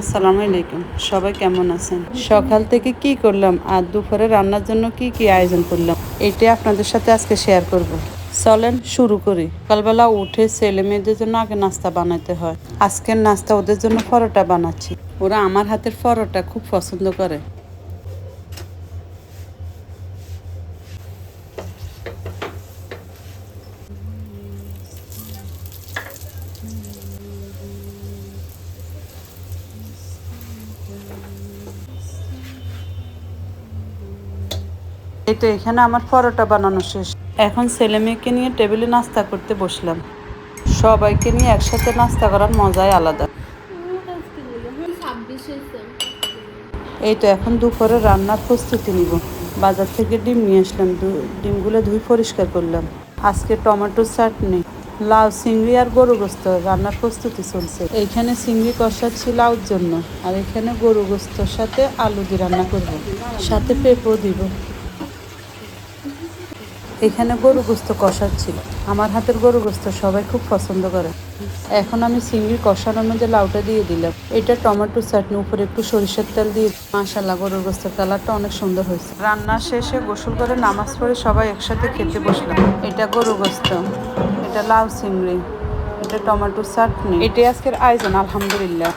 আসসালামু আলাইকুম। সবাই কেমন আছেন? সকাল থেকে কি করলাম আর দুপুরে রান্নার জন্য কি কি আয়োজন করলাম এটা আপনাদের সাথে আজকে শেয়ার করব। চলেন শুরু করি। সকালবেলা উঠে ছেলে মেয়েদের জন্য আগে নাস্তা বানাতে হয়। আজকের নাস্তা ওদের জন্য পরোটা বানাচ্ছি। ওরা আমার হাতের পরোটা খুব পছন্দ করে। এই তো এখানে আমার পরোটা বানানো শেষ। এখন ছেলে মেয়েকে নিয়ে টেবিলে নাস্তা করতে বসলাম। সবাইকে নিয়ে একসাথে নাস্তা করার মজাই আলাদা। এই তো এখন দুপুরে রান্নার প্রস্তুতি নিব। বাজার থেকে ডিম নিয়ে আসলাম। ডিমগুলো ধুই পরিষ্কার করলাম। আজকে টমেটো চাটনি। লাউ, চিংড়ি আর গরু গোস্ত রান্নার প্রস্তুতি চলছে। এইখানে চিংড়ি কষাচ্ছি লাউর জন্য, আর এখানে গরু গোস্তর সাথে আলু দিয়ে রান্না করব। সাথে পেঁপো দিব। এখানে গরু গোস্ত কষাচ্ছিল আমার হাতের গরু গোস্ত সবাই খুব পছন্দ করে। এখন আমি চিংড়ি কষানোর মধ্যে লাউটা দিয়ে দিলাম। এটা টমেটো চাটনি, উপরে একটু সরিষার তেল দিয়ে মাশাল্লাহ গরুর গোস্তের কালারটা অনেক সুন্দর হয়েছে। রান্না শেষে গোসল করে নামাজ পড়ে সবাই একসাথে খেতে বসলাম। এটা গরু গোস্ত। এটা লাউ চিংড়ি এটা টমেটো চাটনি। এটাই আজকের আয়োজন আলহামদুলিল্লাহ।